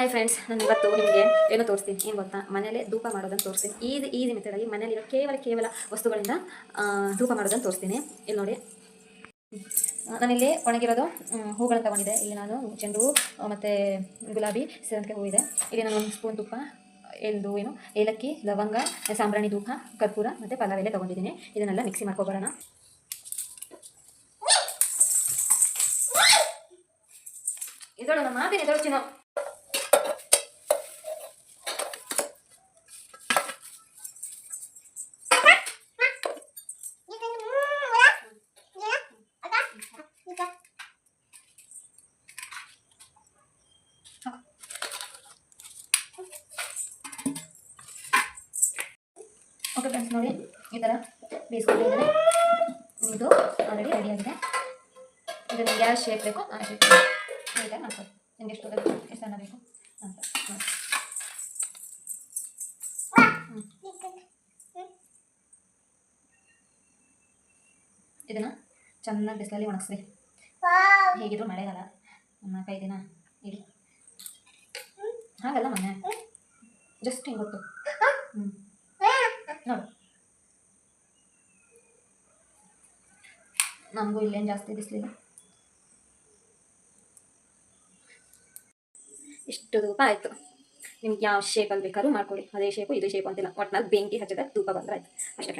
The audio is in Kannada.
ಹಾಯ್ ಫ್ರೆಂಡ್ಸ್ ನಾನು ಇವತ್ತು ನಿಮಗೆ ಏನೋ ತೋರಿಸ್ತೀನಿ. ಏನು ಗೊತ್ತಾ? ಮನೇಲೆ ಧೂಪ ಮಾಡೋದನ್ನು ತೋರಿಸ್ತೀನಿ. ಈಸಿ ಈಸಿ ಮೆಥಡಲ್ಲಿ ಮನೇಲಿರೋ ಕೇವಲ ಕೇವಲ ವಸ್ತುಗಳಿಂದ ಧೂಪ ಮಾಡೋದನ್ನು ತೋರಿಸ್ತೀನಿ. ಇಲ್ಲಿ ನೋಡಿ. ನಾನಿಲ್ಲಿ ಒಣಗಿರೋದು ಹೂಗಳನ್ನು ತಗೊಂಡಿದ್ದೆ. ಇಲ್ಲಿ ನಾನು ಚೆಂಡು ಹೂ, ಮತ್ತು ಗುಲಾಬಿ, ಸೇವಂತಿಗೆ ಹೂ ಇದೆ. ಇಲ್ಲಿ ನಾನು ಒಂದು ಸ್ಪೂನ್ ತುಪ್ಪ ಎಲ್ದು ಏನು, ಏಲಕ್ಕಿ, ಲವಂಗ, ಸಾಂಬ್ರಾಣಿ ಧೂಪ, ಕರ್ಪೂರ, ಮತ್ತು ಪಲಾವ್ ಎಲ್ಲ ತೊಗೊಂಡಿದ್ದೀನಿ. ಇದನ್ನೆಲ್ಲ ಮಿಕ್ಸಿ ಮಾಡ್ಕೊಬರೋಣ ಇದೊಳ ನಮ್ಮ ಮಾತಿನ ಎದುರು ಚಿನ್ನ. ಓಕೆ ಫ್ರೆಂಡ್ಸ್ ನೋಡಿ, ಈ ಥರ ಬೇಯಿಸ್ಕೊಂಡಿದ್ದಾರೆ ಇದು ಆಲ್ರೆಡಿ ರೆಡಿ ಆಗಿದೆ. ನಿಮ್ಗೆ ಯಾವ ಶೇಪ್ ಬೇಕೋ ಆ ಶೇಪ್ ಈಗ ಮಾಡ್ಕೊಳ್ಳಿ ನಿಮ್ಗೆ ಎಷ್ಟು ಬೇಕು, ಎಷ್ಟು ಅನ್ನ ಬೇಕು ಅಂತ ಇದನ್ನು ಇದನ್ನ ಚೆನ್ನಾಗಿ ಬಿಸಿಲಲ್ಲಿ ಒಣಗಿಸ್ರಿ. ಹೇಗಿದ್ರು ಮಳೆಗಾಲ ನಾಲ್ಕೈದು ದಿನ ಇಡಿ ಹಾಗಲ್ಲ ಮೊನ್ನೆ. ಜಸ್ಟ್ ಹಿಂಗೆ ಗೊತ್ತು ಹ್ಞೂ ನೋಡು ನಮಗೂ ಇಲ್ಲೇನು ಜಾಸ್ತಿ ಬಿಸಿಲಿಲ್ಲ ಇಷ್ಟು ತೂಪ ಆಯಿತು. ನಿಮ್ಗೆ ಯಾವ ಶೇಪಲ್ಲಿ ಬೇಕಾದ್ರೂ ಮಾಡ್ಕೊಳ್ಳಿ. ಅದೇ ಶೇಪು ಇದು ಶೇಪು ಅಂತಿಲ್ಲ. ಒಟ್ನಲ್ಲಿ ಬೆಂಕಿ ಹಚ್ಚಿದಾಗ ಧೂಪ ಬಂದ್ರೆ ಆಯ್ತು. ಅಷ್ಟೇ.